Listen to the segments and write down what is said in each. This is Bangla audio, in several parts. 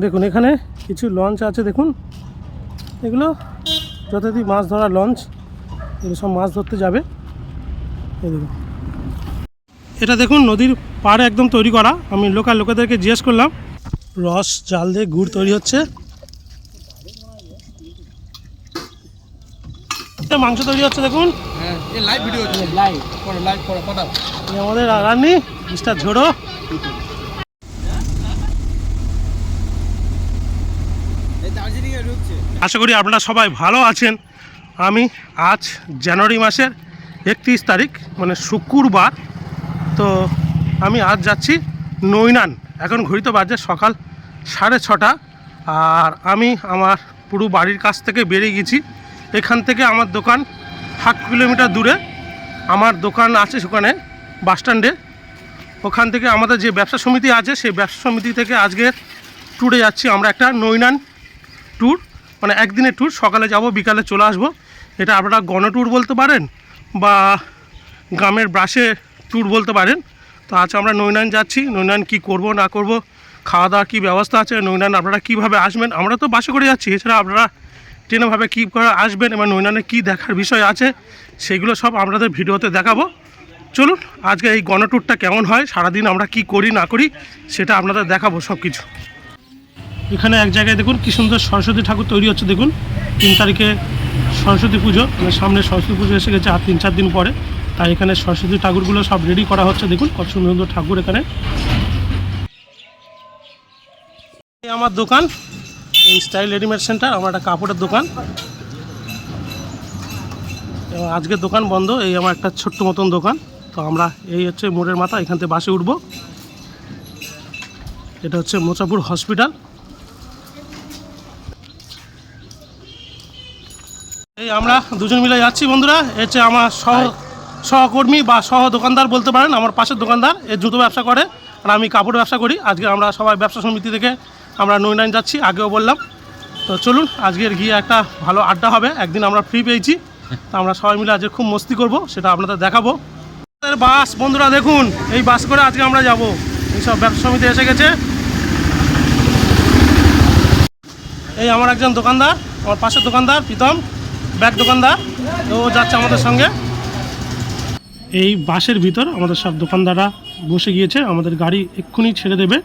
দেখুন এখানে কিছু লঞ্চ আছে দেখুন। এগুলো যথারীতি মাছ ধরার লঞ্চ এগুলো সব মাছ ধরতে যাবে। দেখুন। এটা দেখুন নদীর পাড়ে একদম তৈরি করা। আমি লোকাল লোকেদেরকে জিজ্ঞেস করলাম রস জাল দিয়ে গুড় তৈরি হচ্ছে। মাংস তৈরি হচ্ছে দেখুন। হ্যাঁ এ লাইভ ভিডিও হচ্ছে লাইভ করো লাইভ করো পাঠাও এই আমাদের রান্নি মিস্টার ঝোড়ো এই দার্জিলিং এ ঢুকছে আশা করি আপনারা সবাই ভালো আছেন। আমি আজ জানুয়ারি মাসের একত্রিশ তারিখ মানে শুক্রবার। তো আমি আজ যাচ্ছি নৈনান। এখন ঘড়িতে বাজে সকাল সাড়ে ছটা। আর আমি আমার পুরো বাড়ির কাছ থেকে বেরিয়ে গেছি। এখান থেকে আমার দোকান হাফ কিলোমিটার দূরে। আমার দোকান আছে সেখানে, বাস স্ট্যান্ডে। ওখান থেকে আমাদের যে ব্যবসা সমিতি আছে, সেই ব্যবসা সমিতি থেকে আজকে ট্যুরে যাচ্ছি আমরা একটা নৈনান ট্যুর মানে একদিনের ট্যুর সকালে যাব, বিকালে চলে আসব। এটা আপনারা গণ ট্যুর বলতে পারেন বা গ্রামের ব্রাশে ট্যুর বলতে পারেন। তো আজ আমরা নৈনান যাচ্ছি। নৈনান কি করব, না করব, খাওয়া দাওয়ার কী ব্যবস্থা আছে, নৈনান আপনারা কীভাবে আসবেন? আমরা তো বাসে করে যাচ্ছি, এছাড়া আপনারা ট্রেনেভাবে কী করে আসবেন এবং নৈনানে কী দেখার বিষয় আছে, সেগুলো সব আপনাদের ভিডিওতে দেখাবো। চলুন, আজকে এই গণট্যুরটা কেমন হয়, সারাদিন আমরা কি করি, না করি, সেটা আপনাদের দেখাবো সব কিছু এখানে এক জায়গায় দেখুন কি সুন্দর সরস্বতী ঠাকুর তৈরি হচ্ছে, দেখুন। তিন তারিখে সরস্বতী পুজো মানে সামনে সরস্বতী পুজো এসে গেছে, আর তিন চার দিন পরে। তাই এখানে সরস্বতী ঠাকুরগুলো সব রেডি করা হচ্ছে, দেখুন, কত সুন্দর সুন্দর ঠাকুর এখানে। আমার দোকান, এই স্টাইল রেডিমেড সেন্টার, আমার একটা কাপড়ের দোকান। এবং আজকের দোকান বন্ধ, এই আমার একটা ছোট্ট মতন দোকান। তো আমরা এই হচ্ছে মোড়ের মাথা, এখান থেকে বাসে উঠবো। এটা হচ্ছে মোচাপুর হসপিটাল। আমরা দুজন মিলে যাচ্ছি বন্ধুরা। হচ্ছে আমার সহ সহকর্মী বা সহ দোকানদার বলতে পারেন আমার পাশের দোকানদার এ জুতো ব্যবসা করে আর আমি কাপড় ব্যবসা করি। আজকে আমরা সবাই ব্যবসা সমিতি থেকে আমরা নৈনান যাচ্ছি আগেও বললাম। তো চলুন আজকের গিয়ে একটা ভালো আড্ডা হবে। একদিন আমরা ফ্রি পেয়েছি। তো আমরা সবাই মিলে আজকে খুব মস্তি করব সেটা আপনাদের দেখাবো। বাস বন্ধুরা দেখুন এই বাস করে আজকে আমরা যাব। এইসব ব্যবসা সমিতি এসে গেছে। এই আমার একজন দোকানদার আমার পাশের দোকানদার প্রীতম। ব্যাগ দোকানদার, তো যাচ্ছে আমাদের সঙ্গে। এই বাসের ভিতর আমাদের সব দোকানদাররা বসে গিয়েছে, আমাদের গাড়ি এক্ষুনি ছেড়ে দেবে।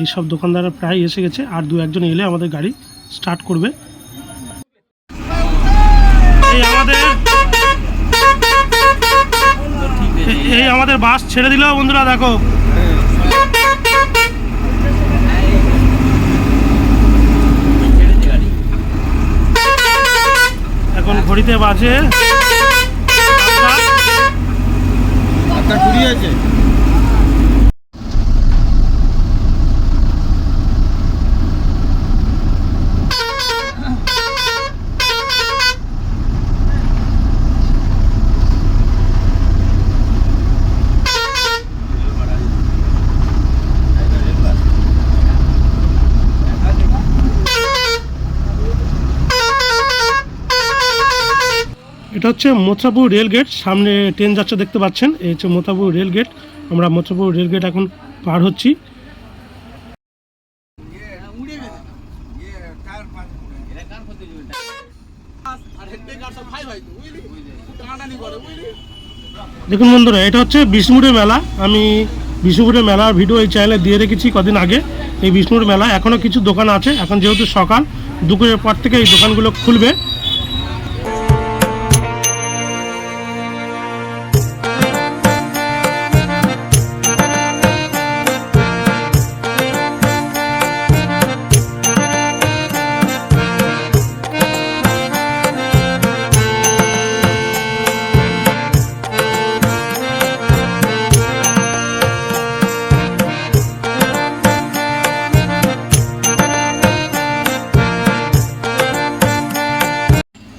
এই সব দোকানদাররা প্রায় এসে গেছে, আর দু একজন এলে আমাদের গাড়ি স্টার্ট করবে। এই আমাদের এই আমাদের বাস ছেড়ে দিল বন্ধুরা, দেখো। এখন ঘড়িতে বাজে আটটা। কুড়ি আছে এটা হচ্ছে মোত্রাপুর রেল গেট, সামনে ট্রেন যাচ্ছে দেখতে পাচ্ছেন, এই হচ্ছে মোত্রাপুর রেল গেট, আমরা মোত্রাপুর রেল গেট এখন পার হচ্ছি। দেখুন বন্ধুরা, এটা হচ্ছে বিষ্ণুপুরের মেলা, আমি বিষ্ণুপুরের মেলার ভিডিও এই চ্যানেলে দিয়ে রেখেছি কদিন আগে, এই বিষ্ণুপুর মেলা এখনও কিছু দোকান আছে, এখন যেহেতু সকাল, দুপুরের পর থেকে এই দোকানগুলো খুলবে।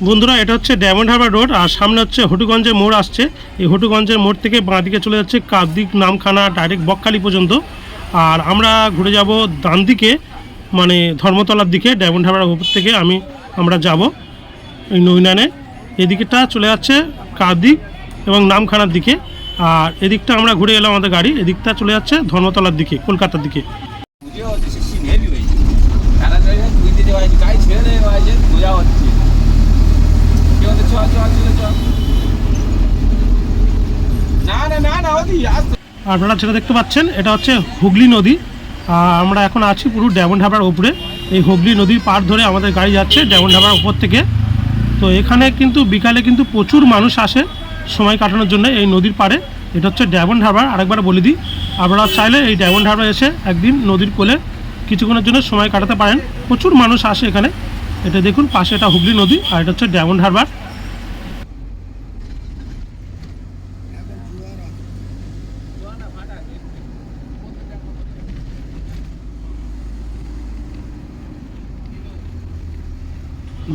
বন্ধুরা, এটা হচ্ছে ডায়মন্ড হারবার রোড আর সামনে হচ্ছে হটুগঞ্জের মোড় আসছে। এই হটুগঞ্জের মোড় থেকে বাঁদিকে চলে যাচ্ছে কাকদিক নামখানা ডাইরেক্ট বকখালি পর্যন্ত। আর আমরা ঘুরে যাব ডান দিকে মানে ধর্মতলার দিকে ডায়মন্ড হারবার উপর থেকে আমি, আমরা যাব এই নৈনানে। এদিকেটা চলে যাচ্ছে কাকদিক এবং নামখানার দিকে। আর এদিকটা আমরা ঘুরে এলাম আমাদের গাড়ি, এদিকটা চলে যাচ্ছে ধর্মতলার দিকে, কলকাতার দিকে। আপনারা যেটা দেখতে পাচ্ছেন, এটা হচ্ছে হুগলি নদী। আমরা এখন আছি পুরো ডেমন ঢাবার উপরে। এই হুগলি নদীর পার ধরে আমাদের গাড়ি যাচ্ছে ডেমন ঢাবার উপর থেকে। তো এখানে কিন্তু বিকালে কিন্তু প্রচুর মানুষ আসে সময় কাটানোর জন্য এই নদীর পাড়ে। এটা হচ্ছে ডেমন হারবার আরেকবার বলে দিই। আপনারা চাইলে এই ডেমন হারবার এসে একদিন নদীর কোলে কিছুক্ষণের জন্য সময় কাটাতে পারেন। প্রচুর মানুষ আসে এখানে। এটা দেখুন, পাশে এটা হুগলি নদী আর এটা হচ্ছে ডেমন হারবার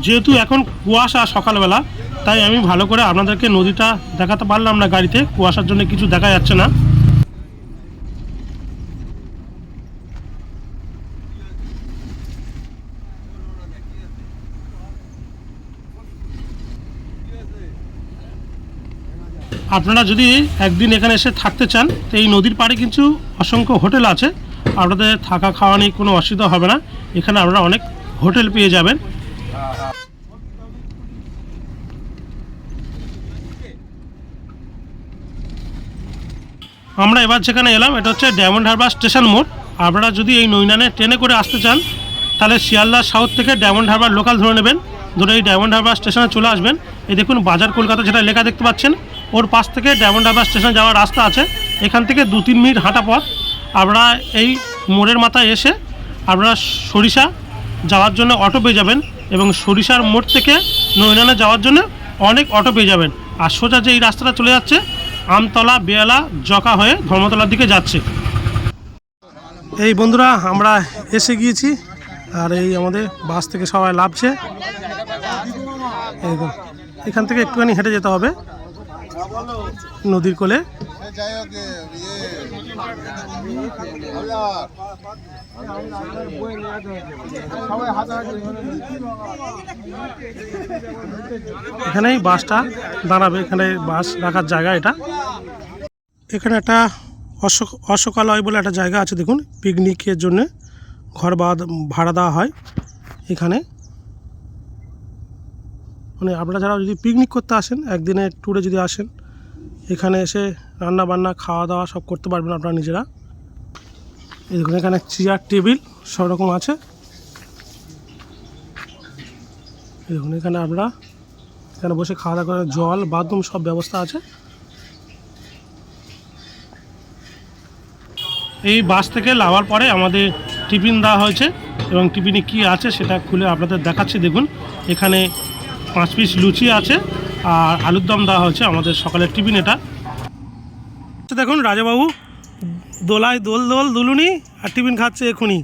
যেহেতু এখন কুয়াশা সকালবেলা, তাই আমি ভালো করে আপনাদেরকে নদীটা দেখাতে পারলাম না গাড়িতে। কুয়াশার জন্য কিছু দেখা যাচ্ছে না। আপনারা যদি একদিন এখানে এসে থাকতে চান, তো এই নদীর পাড়ে কিছু অসংখ্য হোটেল আছে। আপনাদের থাকা খাওয়া নিয়ে কোনো অসুবিধা হবে না। এখানে আপনারা অনেক হোটেল পেয়ে যাবেন। আমরা এবার যেখানে এলাম, এটা হচ্ছে ডায়মন্ড হারবার স্টেশন মোড়। আপনারা যদি এই নৈনানে ট্রেনে করে আসতে চান, তাহলে শিয়ালদা সাউথ থেকে ডায়মন্ড হারবার লোকাল ধরে নেবেন। ধরে এই ডায়মন্ড হারবার স্টেশনে চলে আসবেন। এই দেখুন বাজার কলকাতা যেটা লেখা দেখতে পাচ্ছেন, ওর পাশ থেকে ডায়মন্ড হারবার স্টেশনে যাওয়ার রাস্তা আছে। এখান থেকে দু তিন মিনিট হাঁটা পথ। আপনারা এই মোড়ের মাথায় এসে আপনারা সরিষা যাওয়ার জন্য অটো পেয়ে যাবেন। এবং সরিষার মোড় থেকে নৈনানে যাওয়ার জন্য অনেক অটো পেয়ে যাবেন। আর সোজা যে এই রাস্তাটা চলে যাচ্ছে, আমতলা, বেয়ালা, জকা হয়ে ধর্মতলার দিকে যাচ্ছে। এই বন্ধুরা, আমরা এসে গিয়েছি, আর এই আমাদের বাস থেকে সবাই লাভছে এখান থেকে একটুখানি হেঁটে যেতে হবে নদীর কোলে। যাই হোক হাতাহাতি এখানেই বাসটা দাঁড়াবে, এখানে বাস রাখার জায়গা এটা। এখানে একটা অশোক, অশোকালয় বলে একটা জায়গা আছে, দেখুন, পিকনিকের জন্য ঘর ভাড়া দেওয়া হয় এখানে। মানে আপনারা যারা যদি পিকনিক করতে আসেন একদিনের ট্যুরে যদি আসেন এখানে এসে রান্না বান্না, খাওয়া দাওয়া সব করতে পারবেন আপনারা নিজেরা। এই দেখুন এখানে চেয়ার টেবিল সব রকম আছে। এই দেখুন এখানে আমরা এখানে বসে খাওয়া দাওয়া করে জল, বাথরুম সব ব্যবস্থা আছে। এই বাস থেকে নামার পরে আমাদের টিফিন দেওয়া হয়েছে এবং টিফিনে কি আছে সেটা খুলে আপনাদের দেখাচ্ছি। দেখুন, এখানে পাঁচ পিস লুচি আছে। আর আলুর দম দেওয়া হয়েছে আমাদের সকালের টিফিন এটা। দেখুন রাজাবাবু, দোলায় দোল দোল দুলুনি আর টিফিন খাচ্ছে এখুনি।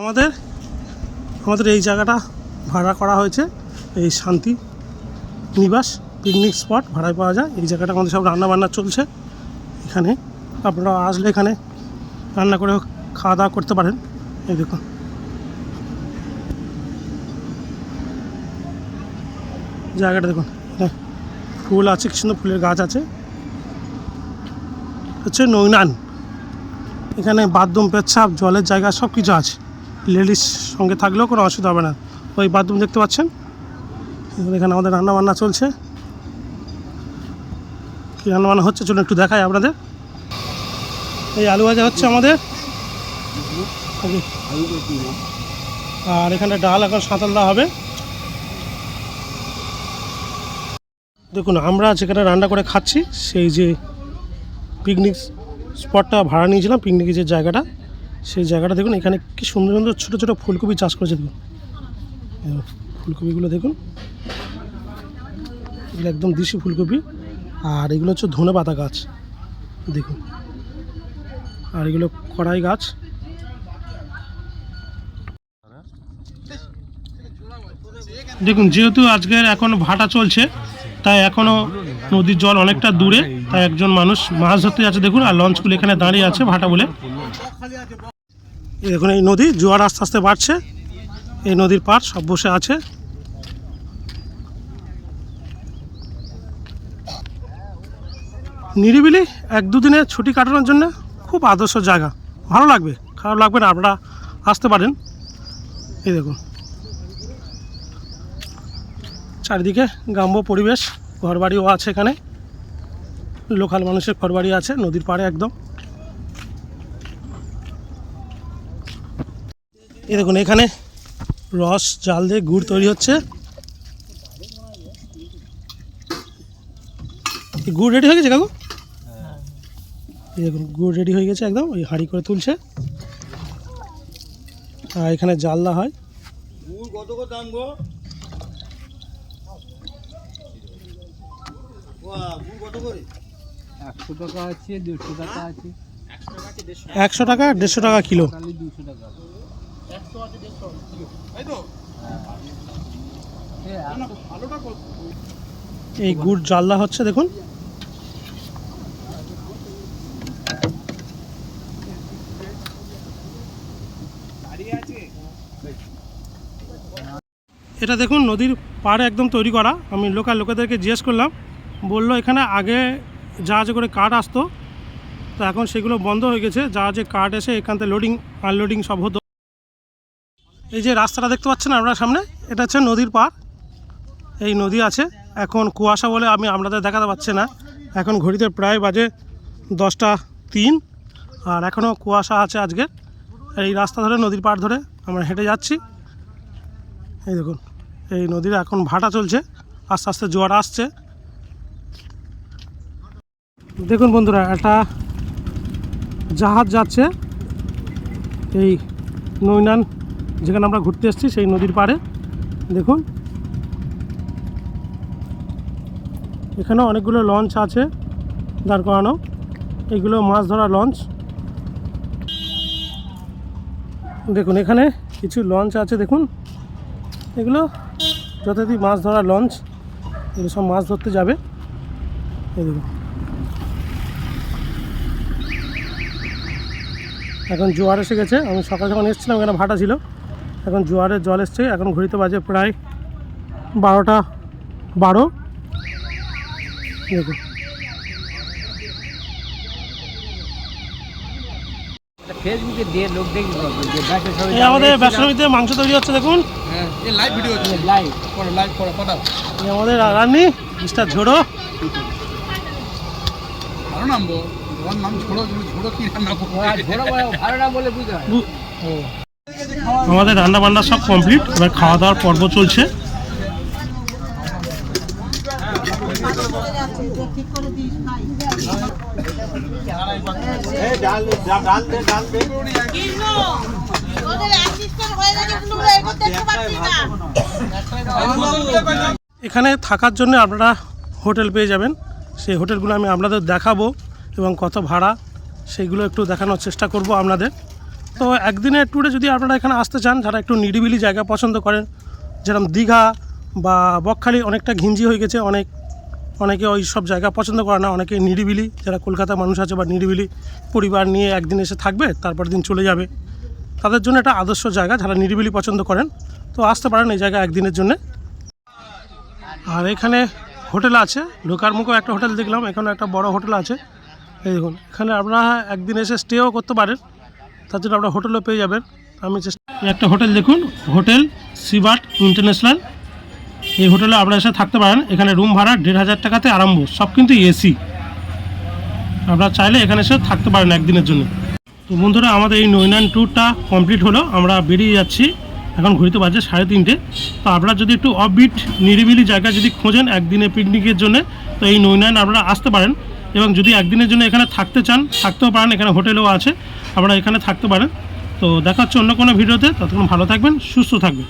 আমাদের আমাদের এই জায়গাটা ভাড়া করা হয়েছে, এই শান্তি নিবাস পিকনিক স্পট ভাড়ায় পাওয়া যায়। এই জায়গাটা আমাদের সব রান্না বান্না চলছে এখানে। আপনারা আসলে এখানে রান্না করে খাওয়া দাওয়া করতে পারেন। এই দেখুন। জায়গাটা দেখুন। এখানে ফুল আছে কি সুন্দর ফুলের গাছ আছে। হচ্ছে নৈনান এখানে বাথরুম, পেচ্ছাপ, জলের জায়গা সব কিছু আছে। লেডিস সঙ্গে থাকলেও কোনো অসুবিধা হবে না। ওই বাথরুম দেখতে পাচ্ছেন? এখানে আমাদের রান্না বান্না চলছে। কী রান্না বান্না হচ্ছে চলুন একটু দেখাই আপনাদের। এই আলু ভাজা হচ্ছে আমাদের। আর এখানে ডাল, এখন সাঁতাল দেওয়া হবে। দেখুন, আমরা যেখানে রান্না করে খাচ্ছি, সেই যে পিকনিক স্পটটা ভাড়া নিয়েছিলাম পিকনিকের যে জায়গাটা, সেই জায়গাটা দেখুন, এখানে কি সুন্দর সুন্দর ছোটো ছোটো ফুলকপি চাষ করেছে। দেখুন ফুলকপিগুলো দেখুন, এগুলো একদম দেশি ফুলকপি, আর এগুলো হচ্ছে ধনে পাতা গাছ। দেখুন, আর এগুলো কড়াই গাছ। দেখুন, যেহেতু আজকের এখন ভাটা চলছে তাই এখনও নদীর জল অনেকটা দূরে, তাই একজন মানুষ মাছ ধরতে যাচ্ছে। দেখুন, আর লঞ্চগুলো এখানে দাঁড়িয়ে আছে ভাটা বলে। দেখুন, এই নদী জোয়ার আস্তে আস্তে বাড়ছে। এই নদীর পাড় সব বসে আছে। নিরিবিলি এক দুদিনে ছুটি কাটানোর জন্য খুব আদর্শ জায়গা। ভালো লাগবে, খারাপ লাগবে না, আপনারা আসতে পারেন। এই দেখুন। চারিদিকে গ্রাম্য পরিবেশ, ঘরবাড়িও আছে এখানে। লোকাল মানুষের ঘরবাড়ি আছে, নদীর পাড়ে একদম। এই দেখুন, এখানে রস, জাল দিয়ে গুড় তৈরি হচ্ছে। গুড় রেডি হয়ে গেছে কাকু? এই দেখুন, গুড় রেডি হয়ে গেছে একদম ওই হাঁড়ি করে তুলছে। আর এখানে জালদা হয়। গুড় কত দাম গো বাহ, গুড় কত করে একশো টাকা আছে দুশো টাকা আছে। একশো টাকা দেড়শো টাকা কিলো। দুশো টাকা। এই গুড় জালদা হচ্ছে দেখুন। এটা দেখুন নদীর পাড়ে একদম তৈরি করা। আমি লোকাল লোকেদেরকে জিজ্ঞেস করলাম বলল এখানে আগে জাহাজে করে কাঠ আসতো। তো এখন সেগুলো বন্ধ হয়ে গেছে। জাহাজে কাঠ এসে এখান থেকে লোডিং আনলোডিং সব হতো। এই যে রাস্তাটা দেখতে পাচ্ছেন আপনার সামনে? এটা হচ্ছে নদীর পাড় এই নদী আছে। এখন কুয়াশা বলে আমি আপনাদের দেখাতে পারছি না। এখন ঘড়িতে প্রায় বাজে দশটা তিন। আর এখনও কুয়াশা আছে আজকে। এই রাস্তা ধরে, নদীর পাড় ধরে আমরা হেঁটে যাচ্ছি। এই দেখুন, এই নদীর এখন ভাটা চলছে। আস্তে আস্তে জোয়ার আসছে। দেখুন বন্ধুরা, একটা জাহাজ যাচ্ছে। এই নৈনান, যেখানে আমরা ঘুরতে এসেছি, সেই নদীর পাড়ে। দেখুন। এখানে অনেকগুলো লঞ্চ আছে দাঁড় করানো। এগুলো মাছ ধরা লঞ্চ দেখুন, এখানে কিছু লঞ্চ আছে, দেখুন। এগুলো যথারীতি মাছ ধরা লঞ্চ এগুলো সব মাছ ধরতে যাবে। এই দেখুন। এখন জোয়ার এসে গেছে। আমি সকাল যখন এসেছিলাম এখানে ভাটা ছিল। এখন জোয়ারের জল এসছে। এখন ঘড়িতে বাজে প্রায় বারোটা বারো। দেখুন। ফেসবুকে দিয়ে লোক যে আমাদের ব্যবসায়ীতে মাংস তৈরি হচ্ছে দেখুন। হ্যাঁ লাইভ ভিডিও হচ্ছে লাইভ করো লাইভ করো পাঠাও আমাদের রান্নি মিস্টার ঝোড়ো। গো তোমার নাম তুমি ছোড়ো কি রান্না ভালো না বলে বুঝতে হয় আমাদের রান্না বান্না সব কমপ্লিট এবার খাওয়া দাওয়ার পর্ব চলছে। এখানে থাকার জন্য আপনারা হোটেল পেয়ে যাবেন। সেই হোটেলগুলো আমি আপনাদের দেখাবো। এবং কত ভাড়া, সেইগুলো একটু দেখানোর চেষ্টা করব আপনাদের। তো একদিনের ট্যুরে যদি আপনারা এখানে আসতে চান, যারা একটু নিরিবিলি জায়গা পছন্দ করেন, যেরকম দীঘা বা বকখালি, অনেকটা ঘিঞ্জি হয়ে গেছে অনেক। অনেকে ওই সব জায়গা পছন্দ করে না, অনেকে নিরিবিলি, যারা কলকাতা মানুষ আছে বা নিরিবিলি পরিবার নিয়ে একদিন এসে থাকবে তারপর দিন চলে যাবে। তাদের জন্য একটা আদর্শ জায়গা, যারা নিরিবিলি পছন্দ করেন। তো আসতে পারেন এই জায়গা একদিনের জন্যে। আর এখানে হোটেল আছে, ঢোকার মুখেও একটা হোটেল দেখলাম, এখানে একটা বড় হোটেল আছে। এই দেখুন, এখানে আপনারা একদিন এসে স্টেও করতে পারেন। তার জন্য আপনারা হোটেলও পেয়ে যাবেন। আমি চেষ্টা একটা হোটেল দেখুন হোটেল সিবার্ট ইন্টারন্যাশনাল এই হোটেলে আপনারা এসে থাকতে পারেন। এখানে রুম ভাড়া দেড় হাজার টাকাতে আরম্ভ। সব কিন্তু এসি আপনারা চাইলে এখানে এসে থাকতে পারেন একদিনের জন্য। তো বন্ধুরা, আমাদের এই নৈনান ট্যুরটা কমপ্লিট হলো। আমরা বেরিয়ে যাচ্ছি। এখন ঘুরতে বাজে সাড়ে তিনটে। তো আপনারা যদি একটু অফবিট নিরিবিলি জায়গা যদি খোঁজেন একদিনে পিকনিকের জন্য, তো এই নৈনান আপনারা আসতে পারেন। এবং যদি একদিনের জন্য এখানে থাকতে চান, থাকতেও পারেন, এখানে হোটেলও আছে, আপনারা এখানে থাকতে পারেন। তো দেখা হচ্ছে অন্য কোনো ভিডিওতে, ততক্ষণ ভালো থাকবেন, সুস্থ থাকবেন।